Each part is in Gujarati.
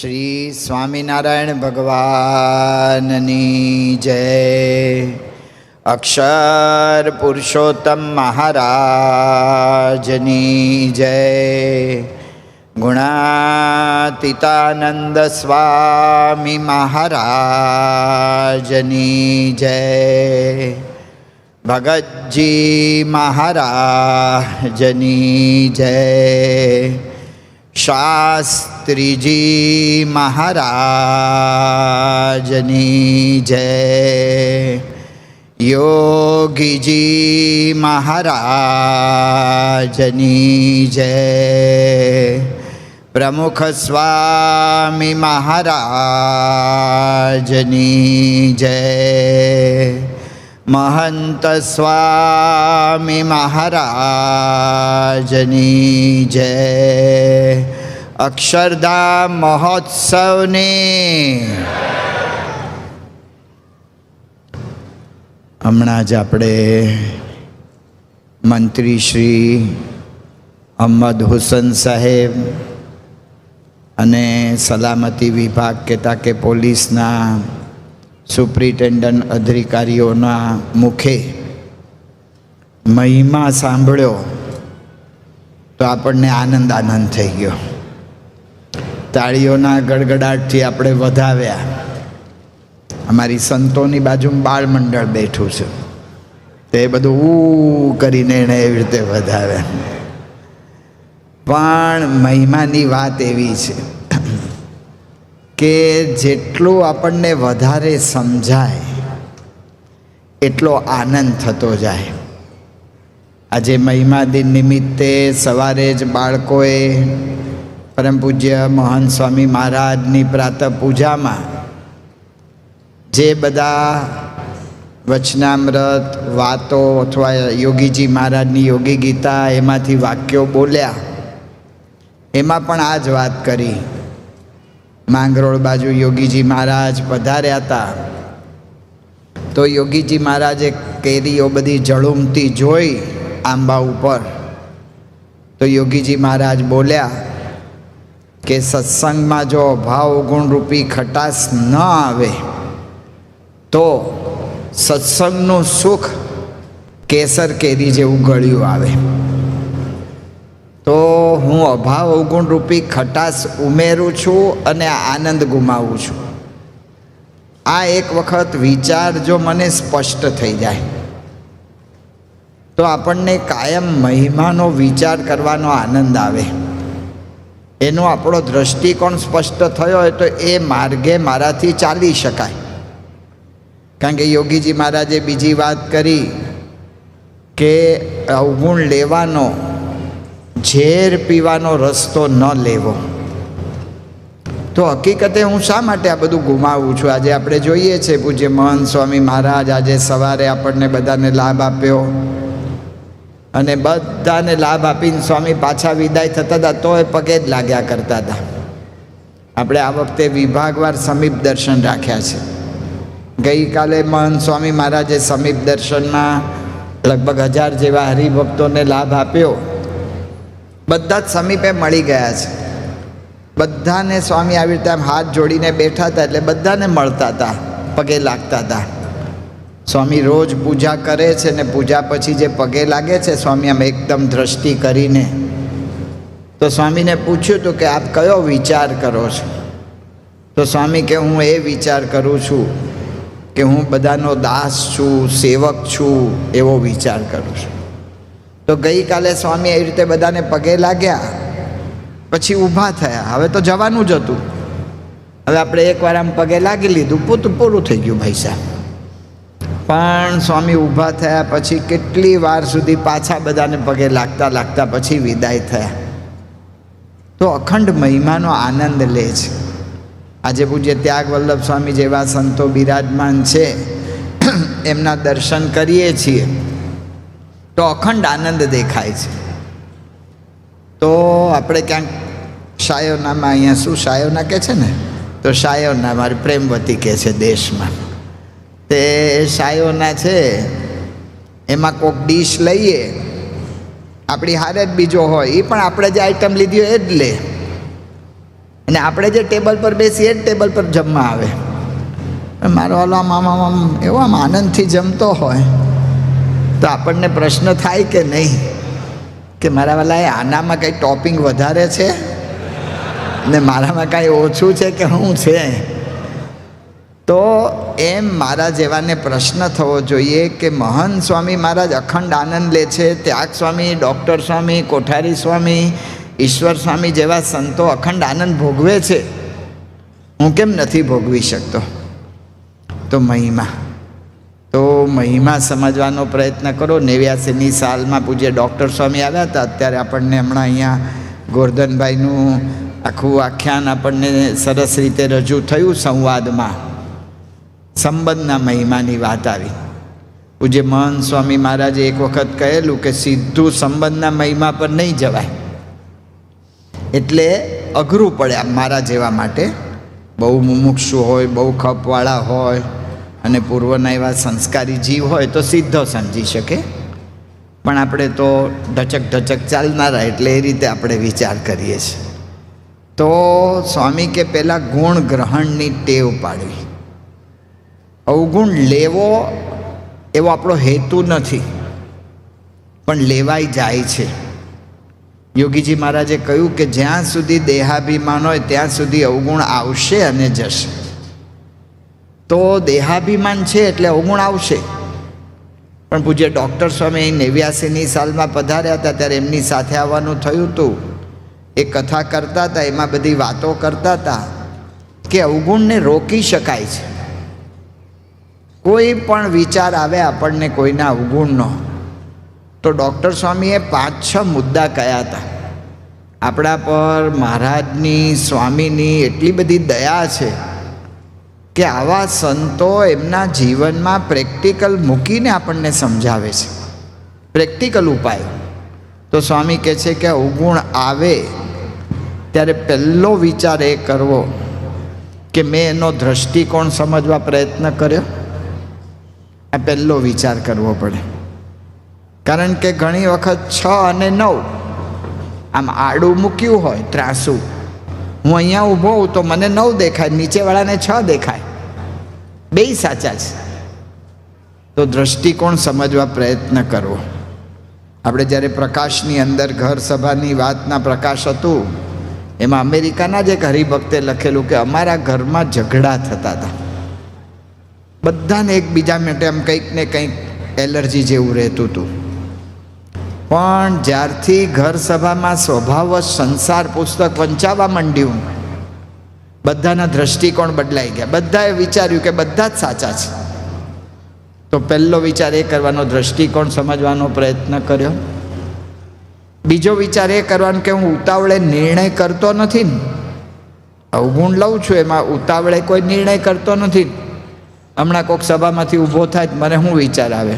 શ્રી સ્વામિનારાયણ ભગવાનની જય. અક્ષર પુરુષોત્તમ મહારાજની જય. ગુણાતીતાનંદ સ્વામી મહારાજની જય. ભગતજી મહારાજની જય. શાસ્ત્રીજી મહારાજની જય. યોગીજી મહારાજની જય. પ્રમુખ સ્વામી મહારાજની જય. મહંત સ્વામી મહારાજની જય અક્ષરધામ મહોત્સવની હમણાં જ આપણે મંત્રી શ્રી અહમદ હુસન સાહેબ અને સલામતી વિભાગ કહેતા કે પોલીસના સુપ્રિન્ટેન્ડન્ટ અધિકારીઓના મુખે મહિમા સાંભળ્યો તો આપણને આનંદ આનંદ થઈ ગયો. તાળીઓના ગડગડાટથી આપણે વધાવ્યા. અમારી સંતોની બાજુમાં બાળ મંડળ બેઠું છે. તે બધું ઉ કરીને એણે એવી રીતે વધાવ્યા. પણ મહિમાની વાત એવી છે. કે જેટલું આપણને વધારે સમજાય, એટલો આનંદ થતો જાય. આજે મહિમા દિન નિમિત્તે સવારે જ બાળકોએ પરમ પૂજ્ય મોહન સ્વામી મહારાજની પ્રાતઃ પૂજામાં જે બધા વચનામૃત, વાતો અથવા યોગીજી મહારાજની યોગી ગીતા એમાંથી વાક્યો બોલ્યા, એમાં પણ આ જ વાત કરી. માંગરોળ બાજુ યોગીજી મહારાજ પધાર્યા હતા. તો યોગીજી મહારાજે કેરીઓ બધી જળુમતી જોઈ આંબા ઉપર. તો યોગીજી મહારાજ બોલ્યા કે સત્સંગમાં જો ભાવ ગુણરૂપી ખટાશ ન આવે, તો સત્સંગનું સુખ કેસર કેરી જેવું ગળ્યું આવે. તો હું અભાવ અવગુણ રૂપી ખટાશ ઉમેરું છું અને આનંદ ગુમાવું છું. આ એક વખત વિચાર જો મને સ્પષ્ટ થઈ જાય, તો આપણને કાયમ મહિમાનો વિચાર કરવાનો આનંદ આવે. એનો આપણો દ્રષ્ટિકોણ સ્પષ્ટ થયો હોય તો એ માર્ગે મારાથી ચાલી શકાય. કારણ કે યોગીજી મહારાજે બીજી વાત કરી કે અવગુણ લેવાનો ઝેર પીવાનો રસ્તો ન લેવો. તો હકીકતે હું શા માટે આ બધું ગુમાવું છું? આજે આપણે જોઈએ છે પૂજ્ય મહંત સ્વામી મહારાજ આજે સવારે આપણને બધાને લાભ આપ્યો. અને બધાને લાભ આપીને સ્વામી પાછા વિદાય થતા હતા, તોય પગે જ લાગ્યા કરતા હતા. આપણે આ વખતે વિભાગવાર સમીપ દર્શન રાખ્યા છે. ગઈકાલે મહંત સ્વામી મહારાજે સમીપ દર્શનમાં લગભગ હજાર જેવા હરિભક્તોને લાભ આપ્યો. બધા જ સમીપે મળી ગયા છે. બધાને સ્વામી આવી રીતે આમ હાથ જોડીને બેઠા હતા એટલે બધાને મળતા હતા, પગે લાગતા હતા. સ્વામી રોજ પૂજા કરે છે ને પૂજા પછી જે પગે લાગે છે, સ્વામી આમ એકદમ દ્રષ્ટિ કરીને. તો સ્વામીને પૂછ્યું હતું કે આપ કયો વિચાર કરો છો? તો સ્વામી કે હું એ વિચાર કરું છું કે હું બધાનો દાસ છું, સેવક છું, એવો વિચાર કરું છું. તો ગઈકાલે સ્વામી એવી રીતે બધાને પગે લાગ્યા. પછી ઊભા થયા. હવે તો જવાનું જ હતું. હવે આપણે એકવાર આમ પગે લાગી લીધું. પૂતું પૂરું થઈ ગયું ભાઈ સાહેબ. પણ સ્વામી ઊભા થયા પછી કેટલી વાર સુધી પાછા બધાને પગે લાગતા લાગતા પછી વિદાય થયા. તો અખંડ મહિમાનો આનંદ લે છે. આજે પૂજ્ય ત્યાગ વલ્લભ સ્વામી જેવા સંતો બિરાજમાન છે. એમના દર્શન કરીએ છીએ. તો અખંડ આનંદ દેખાય છે. તો આપણે ક્યાંક શાયોનામાં અહીંયા શું શાયોના કહે છે ને? તો શાયોના, મારી પ્રેમવતી કહે છે દેશમાં. તે શાયોના છે, એમાં કોઈક ડીશ લઈએ. આપણી હારે જ બીજો હોય એ પણ આપણે જે આઈટમ લીધી હોય એ જ લે. અને આપણે જે ટેબલ પર બેસીએ જ ટેબલ પર જમવા આવે. મારો આમ આમ આમ આમ એવો આમ આનંદથી જમતો હોય. તો આપણને પ્રશ્ન થાય કે નહીં? કે મારા વાલા એ આનામાં કંઈ ટોપિંગ વધારે છે? ને મારામાં કાંઈ ઓછું છે કે શું છે? તો એમ મારા જેવાને પ્રશ્ન થવો જોઈએ કે મહંત સ્વામી મહારાજ અખંડ આનંદ લે છે, ત્યાગ સ્વામી, ડૉક્ટર સ્વામી, કોઠારી સ્વામી, ઈશ્વર સ્વામી જેવા સંતો અખંડ આનંદ ભોગવે છે. હું કેમ નથી ભોગવી શકતો? તો મહિમા. તો મહિમા સમજવાનો પ્રયત્ન કરો. નેવ્યાસીની સાલમાં પૂજ્ય ડૉક્ટર સ્વામી આવ્યા હતા. અત્યારે આપણને હમણાં અહીંયા ગોરધનભાઈનું આખું આખ્યાન આપણને સરસ રીતે રજૂ થયું સંવાદમાં. સંબંધના મહિમાની વાત આવી. પૂજ્ય મહન સ્વામી મહારાજે એક વખત કહેલું કે સીધું સંબંધના મહિમા પર નહીં જવાય. એટલે અઘરું પડે મારા જેવા માટે. બહુ મુમુક્ષુ હોય, બહુ ખપવાળા હોય અને પૂર્વના એવા સંસ્કારી જીવ હોય તો સીધો સમજી શકે. પણ આપણે તો ઢચક ઢચક ચાલનારા એટલે એ રીતે આપણે વિચાર કરીએ છીએ. તો સ્વામી કે પહેલાં ગુણ ગ્રહણની ટેવ પાડવી. અવગુણ લેવો એવો આપણો હેતુ નથી. પણ લેવાઈ જાય છે. યોગીજી મહારાજે કહ્યું કે જ્યાં સુધી દેહાભિમાન હોય ત્યાં સુધી અવગુણ આવશે અને જશે. તો દેહાભિમાન છે એટલે અવગુણ આવશે. પણ પૂજ્ય ડૉક્ટર સ્વામી અહીં નેવ્યાસીની સાલમાં પધાર્યા હતા ત્યારે એમની સાથે આવવાનું થયું હતું. એ કથા કરતા હતા, એમાં બધી વાતો કરતા હતા કે અવગુણને રોકી શકાય છે. કોઈ પણ વિચાર આવે આપણને કોઈના અવગુણનો. તો ડૉક્ટર સ્વામીએ પાંચ છ મુદ્દા કયા હતા. આપણા પર મહારાજની, સ્વામીની એટલી બધી દયા છે. કે આવા સંતો એમના જીવનમાં પ્રેક્ટિકલ મૂકીને આપણને સમજાવે છે. પ્રેક્ટિકલ ઉપાય. તો સ્વામી કહે છે કે અવગુણ આવે ત્યારે પહેલો વિચાર એ કરવો કે મેં એનો દ્રષ્ટિકોણ સમજવા પ્રયત્ન કર્યો. આ પહેલો વિચાર કરવો પડે. કારણ કે ઘણી વખત છ અને નવ આમ આડું મૂક્યું હોય, ત્રાસું. હું અહીંયા ઊભો હોઉં તો મને નવ દેખાય, નીચેવાળાને છ દેખાય. બેય સાચા છે. તો દ્રષ્ટિકોણ સમજવા પ્રયત્ન કરવો આપણે જ્યારે પ્રકાશની અંદર ઘર સભાની વાતના પ્રકાશ હતું, એમાં અમેરિકાના જ એક હરિભક્તે લખેલું કે અમારા ઘરમાં ઝઘડા થતા હતા. બધાને એકબીજા માટે આમ કંઈક ને કંઈક એલર્જી જેવું રહેતું હતું. પણ જ્યારથી ઘર સભામાં સ્વભાવ સંસાર પુસ્તક વંચાવા માંડ્યું બધાના દ્રષ્ટિકોણ બદલાઈ ગયા. બધાએ વિચાર્યું કે બધા જ સાચા છે. તો પહેલો વિચાર એ કરવાનો, દ્રષ્ટિકોણ સમજવાનો પ્રયત્ન કર્યો. બીજો વિચાર એ કરવાનો કે હું ઉતાવળે નિર્ણય કરતો નથી ને. અવગુણ લઉં છું, એમાં ઉતાવળે કોઈ નિર્ણય કરતો નથી હમણાં કોઈક સભામાંથી ઊભો થાય મને શું વિચાર આવે?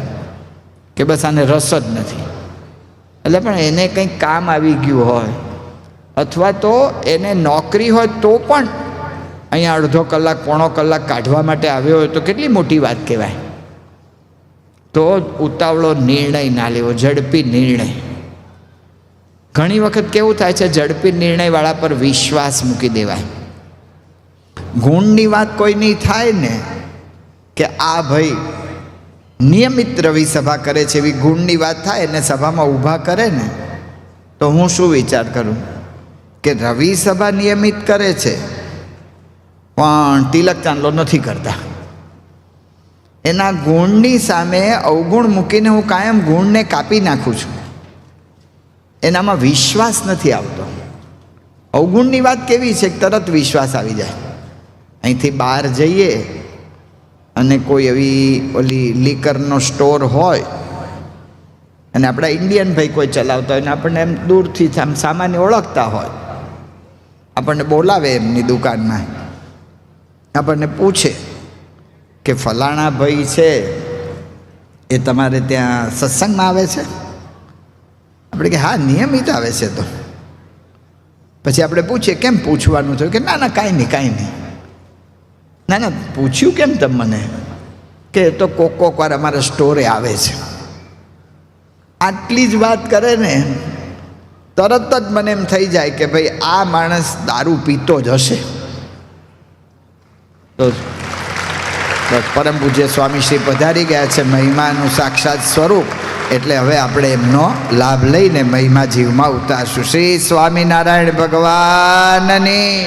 કે બસ આને રસ જ નથી. એટલે પણ એને કંઈક કામ આવી ગયું હોય, અથવા તો એને નોકરી હોય તો પણ અહીંયા અડધો કલાક, પોણો કલાક કાઢવા માટે આવ્યો હોય તો કેટલી મોટી વાત કહેવાય? તો ઉતાવળો નિર્ણય ના લેવો, ઝડપી નિર્ણય. ઘણી વખત કેવું થાય છે, ઝડપી નિર્ણયવાળા પર વિશ્વાસ મૂકી દેવાય. ગુણની વાત કોઈની થાય ને કે આ ભાઈ નિયમિત રવિ સભા કરે છે એવી ગુણની વાત થાય ને સભામાં ઊભા કરે ને, તો હું શું વિચાર કરું? કે રવિ સભા નિયમિત કરે છે પણ તિલક ચાંદલો નથી કરતા. એના ગુણની સામે અવગુણ મૂકીને હું કાયમ ગુણને કાપી નાખું છું. એનામાં વિશ્વાસ નથી આવતો. અવગુણની વાત કેવી છે? તરત વિશ્વાસ આવી જાય. અહીંથી બહાર જઈએ અને કોઈ એવી ઓલી લીકરનો સ્ટોર હોય અને આપણા ઇન્ડિયન ભાઈ કોઈ ચલાવતા હોય ને આપણને એમ દૂરથી આમ સામાન્ય ઓળખતા હોય. આપણને બોલાવે એમની દુકાનમાં. આપણને પૂછે કે ફલાણા ભાઈ છે, એ તમારે ત્યાં સત્સંગમાં આવે છે? આપણે કે હા, નિયમિત આવે છે તો. પછી આપણે પૂછીએ, કેમ પૂછવાનું થયું? કે ના ના, કાંઈ નહીં કાંઈ નહીં. ના ના, પૂછ્યું કેમ તમે મને? કે તો કોક કોક વાર અમારા સ્ટોરે આવે છે. આટલી જ વાત કરે ને, તરત જ મને એમ થઈ જાય કે ભાઈ, આ માણસ દારૂ પીતો જ હશે. તો બસ, પરમ પૂજ્ય સ્વામી શ્રી પધારી ગયા છે મહિમાનું સાક્ષાત સ્વરૂપ. એટલે હવે આપણે એમનો લાભ લઈને મહિમા જીવમાં ઉતારશું. શ્રી સ્વામિનારાયણ ભગવાનની.